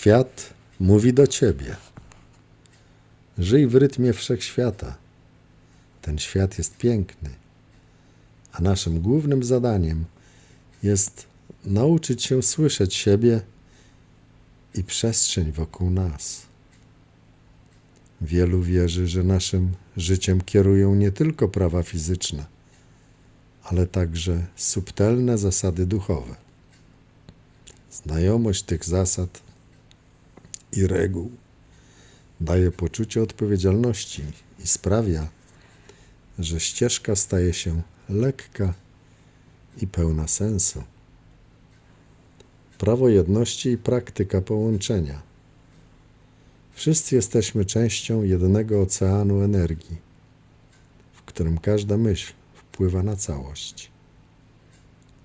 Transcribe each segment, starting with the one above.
Świat mówi do ciebie. Żyj w rytmie wszechświata. Ten świat jest piękny, a naszym głównym zadaniem jest nauczyć się słyszeć siebie i przestrzeń wokół nas. Wielu wierzy, że naszym życiem kierują nie tylko prawa fizyczne, ale także subtelne zasady duchowe. Znajomość tych zasad i reguł daje poczucie odpowiedzialności i sprawia, że ścieżka staje się lekka i pełna sensu. Prawo jedności i praktyka połączenia. Wszyscy jesteśmy częścią jednego oceanu energii, w którym każda myśl wpływa na całość.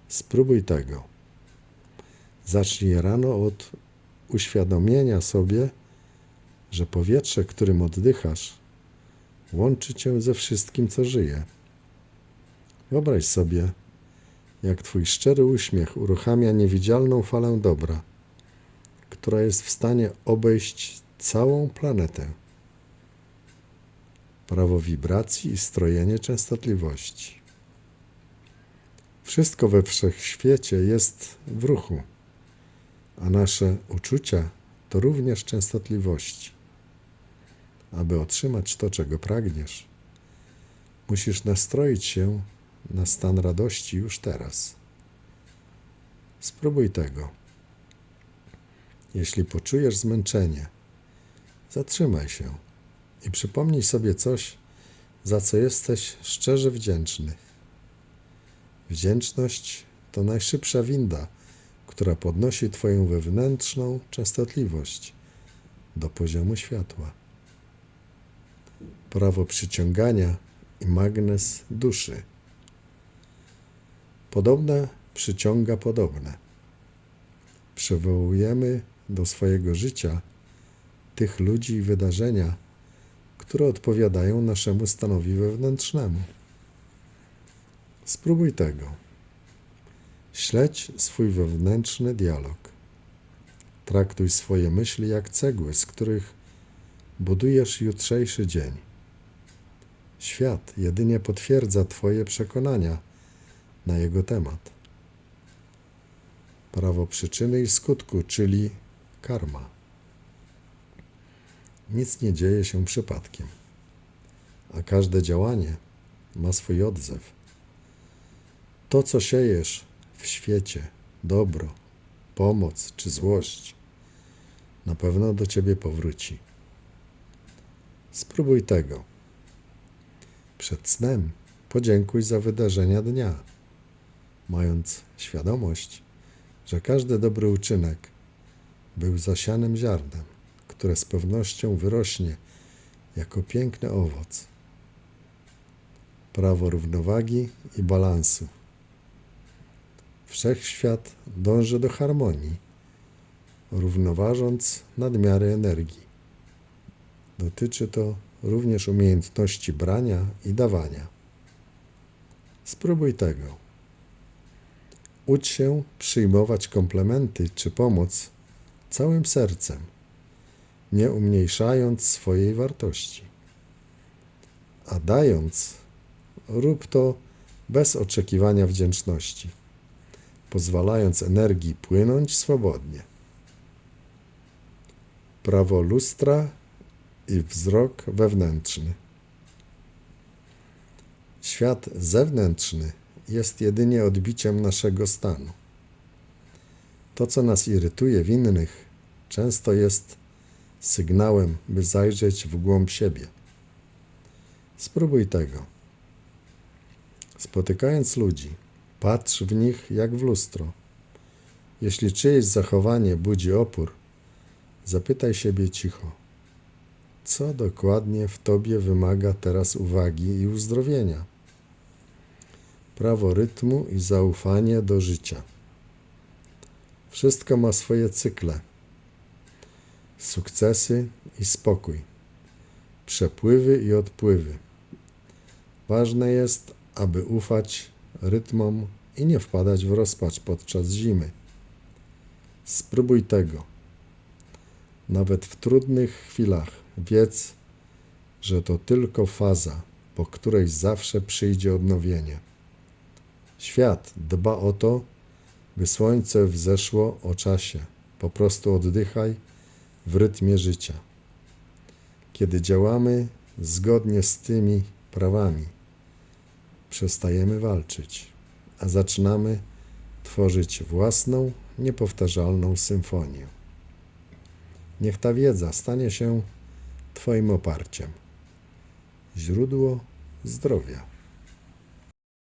Spróbuj tego. Zacznij rano od uświadomienia sobie, że powietrze, którym oddychasz, łączy cię ze wszystkim, co żyje. Wyobraź sobie, jak twój szczery uśmiech uruchamia niewidzialną falę dobra, która jest w stanie obejść całą planetę. Prawo wibracji i strojenie częstotliwości. Wszystko we wszechświecie jest w ruchu, a nasze uczucia to również częstotliwości. Aby otrzymać to, czego pragniesz, musisz nastroić się na stan radości już teraz. Spróbuj tego. Jeśli poczujesz zmęczenie, zatrzymaj się i przypomnij sobie coś, za co jesteś szczerze wdzięczny. Wdzięczność to najszybsza winda, która podnosi Twoją wewnętrzną częstotliwość do poziomu światła. Prawo przyciągania i magnes duszy. Podobne przyciąga podobne. Przywołujemy do swojego życia tych ludzi i wydarzenia, które odpowiadają naszemu stanowi wewnętrznemu. Spróbuj tego. Śledź swój wewnętrzny dialog. Traktuj swoje myśli jak cegły, z których budujesz jutrzejszy dzień. Świat jedynie potwierdza Twoje przekonania na jego temat. Prawo przyczyny i skutku, czyli karma. Nic nie dzieje się przypadkiem, a każde działanie ma swój odzew. To, co siejesz w świecie, dobro, pomoc czy złość, na pewno do ciebie powróci. Spróbuj tego. Przed snem podziękuj za wydarzenia dnia, mając świadomość, że każdy dobry uczynek był zasianym ziarnem, które z pewnością wyrośnie jako piękny owoc. Prawo równowagi i balansu. Wszechświat dąży do harmonii, równoważąc nadmiary energii. Dotyczy to również umiejętności brania i dawania. Spróbuj tego. Ucz się przyjmować komplementy czy pomoc całym sercem, nie umniejszając swojej wartości. A dając, rób to bez oczekiwania wdzięczności, pozwalając energii płynąć swobodnie. Prawo lustra i wzrok wewnętrzny. Świat zewnętrzny jest jedynie odbiciem naszego stanu. To, co nas irytuje w innych, często jest sygnałem, by zajrzeć w głąb siebie. Spróbuj tego. Spotykając ludzi, patrz w nich jak w lustro. Jeśli czyjeś zachowanie budzi opór, zapytaj siebie cicho co dokładnie w tobie wymaga teraz uwagi i uzdrowienia. Prawo rytmu i zaufanie do życia. Wszystko ma swoje cykle, sukcesy i spokój, przepływy i odpływy. Ważne jest, aby ufać rytmom i nie wpadać w rozpacz podczas zimy. Spróbuj tego Nawet w trudnych chwilach wiedz, że to tylko faza, po której zawsze przyjdzie odnowienie. Świat dba o to, by słońce wzeszło o czasie. Po prostu oddychaj w rytmie życia. Kiedy działamy zgodnie z tymi prawami, przestajemy walczyć, a zaczynamy tworzyć własną, niepowtarzalną symfonię. Niech ta wiedza stanie się Twoim oparciem. Źródło zdrowia.